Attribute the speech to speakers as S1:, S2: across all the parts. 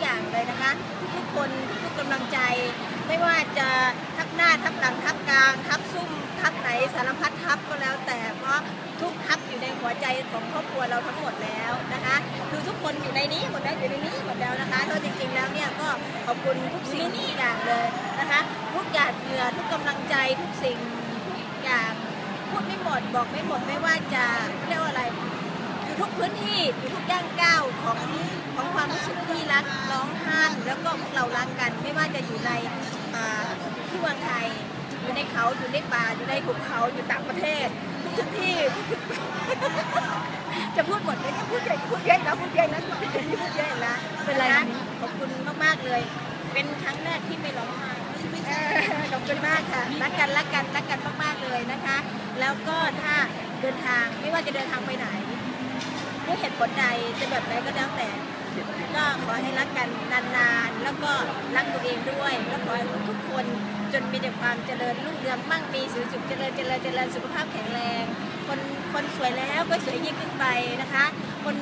S1: อย่างเลยนะคะ ทุกๆคนทุกๆกำลังใจ ไม่ว่าจะทับหน้าทับหลังทับกลางทับซุ่มทับไหนสารพัดทับก็แล้ว แต่เพราะทุกทับอยู่ในหัวใจของครอบครัวเราทั้งหมดแล้วนะคะคือทุกคนอยู่ในนี้หมดแล้วอยู่ในนี้หมดแล้วนะคะเพราจริงๆแล้วเนี่ยก็ขอบคุณทุกสิ่งทุกอย่างเลยนะคะทุกหยาดเหงื่อทุกกำลังใจทุกสิ่งทุกอย่างพูดไม่หมดบอกไม่หมดไม่ว่าจะเรียกว่าอะไรอยู่ทุกพื้นที่อยู่ทุกย่างก้าวของของความรู้สึกที่ รักร้องไห้แล้วก็พวกเรารักกัน ไม่ว่าจะอยู่ในอ่าที่เมืองไทยอยู่ในเขาอยู่ในป่าอยู่ในหุบเขาอยู่ต่างประเทศทุกทุกๆที่ จะพูดหมดไหมเนี่ยพูดใหญ่พูดใหญ่นะพูดใหญ่นะพูดใหญ่นี่พูดใหญ่นะเป็นไรนะขอบคุณมากๆเลย เป็นครั้งแรกที่ไม่ร้องไห้เออขอบคุณมากค่ะรักกันรักกันรักกันมากๆเลยนะคะ แล้วก็ถ้าเดินทางไม่ว่าจะเดินทางไปไหนด้วยเหตุผลใดจะแบบไหนก็แล้วแต่ ก็ขอให้รักกันนานๆ แล้วก็รักตัวเองด้วย แล้วขอให้ทุกๆคนจนมีแต่ความเจริญรุ่งเรืองมั่งมีสุขสุขเจริญเจริญเจริญสุขภาพแข็งแรง คนคนสวยแล้วก็สวยยิ่งขึ้นไปนะคะ คน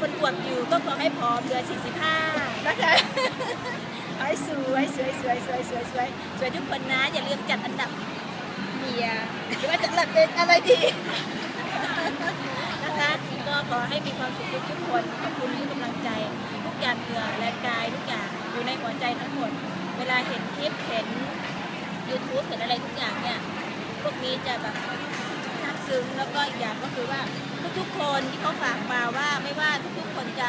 S1: คนอวบอยู่ก็ขอให้ผอมเหลือ 45 นะคะขอให้สวยสวยสวยสวยสวยสวยสวยทุกคนนะอย่าลืมจัดอันดับเมียหรือว่าจัดอันดับเป็นอะไรดี ก็ขอให้มีความสุขทุกๆคนขอบคุณทุกกำลังใจ ทุกอย่างเหงื่อแรงกายทุกอย่างอยู่ในหัวใจทั้งหมด เวลาเห็นคลิปเห็น YouTube เห็นอะไรทุกอย่างเนี่ยพวกนี้จะแบบซาบซึ้งแล้วก็อีกอย่างก็คือว่าทุกๆคนที่เขาฝากมาว่าไม่ว่าทุกๆคนจะ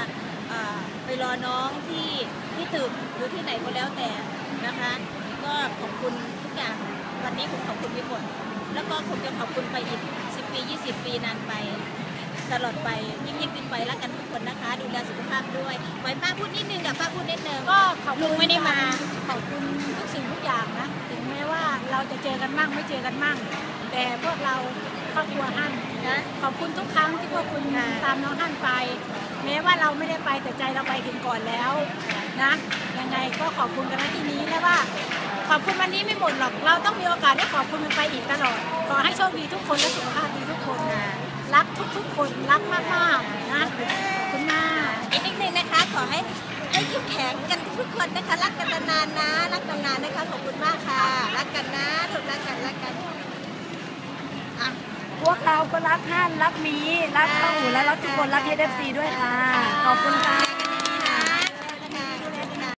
S1: ไปรอน้องที่ที่ตึกหรือที่ไหนก็แล้วแต่นะคะ ก็ขอบคุณทุกอย่างวันนี้ผมขอบคุณไปหมดแล้วก็คงจะขอบคุณไปอีก 10 ปี 20 ปีนานไป ตลอดไปยิ่งยิ่งขึ้นไปรักกันทุกคนนะคะ ดูแลสุขภาพด้วยไว้ป้าพูดนิดนึงกับป้าพูดนิดนึง
S2: ก็ขอบคุณ
S1: ลุงไม่ได้มา
S2: ขอบคุณทุกสิ่งทุกอย่างนะ ถึงแม้ว่าเราจะเจอกันมั่งไม่เจอกันมั่ง แต่พวกเราครอบครัวฮั่น
S1: นะ
S2: ขอบคุณทุกครั้งที่พวกคุณ
S1: ค่ะ
S2: ตามน้องฮั่นไป แม้ว่าเราไม่ได้ไปแต่ใจเราไปถึงก่อนแล้วนะยังไงก็ขอบคุณกันนะที่นี้และว่า ขอบคุณวันนี้ไม่หมดหรอกเราต้องมีโอกาสได้ขอบคุณมันไปอีกตลอดขอให้โชคดีทุกคนและสุขภาพดีทุกคนนะ รักทุกๆคนรักมากๆนะขอบคุณมาก
S1: อีกนิดนึงนะคะ ขอให้ให้เข้มแข็งกันทุกๆคนนะคะ รักกันนานๆนะ รักกันนานนะคะ ขอบคุณมากค่ะ รักกันนะลูกรักกันรักกันอะ
S3: พวกเราก็รักท่านรักหมี รักข้าวหมูและรักทุกคนรักเอฟซีด้วยค่ะ ขอบคุณค่ะ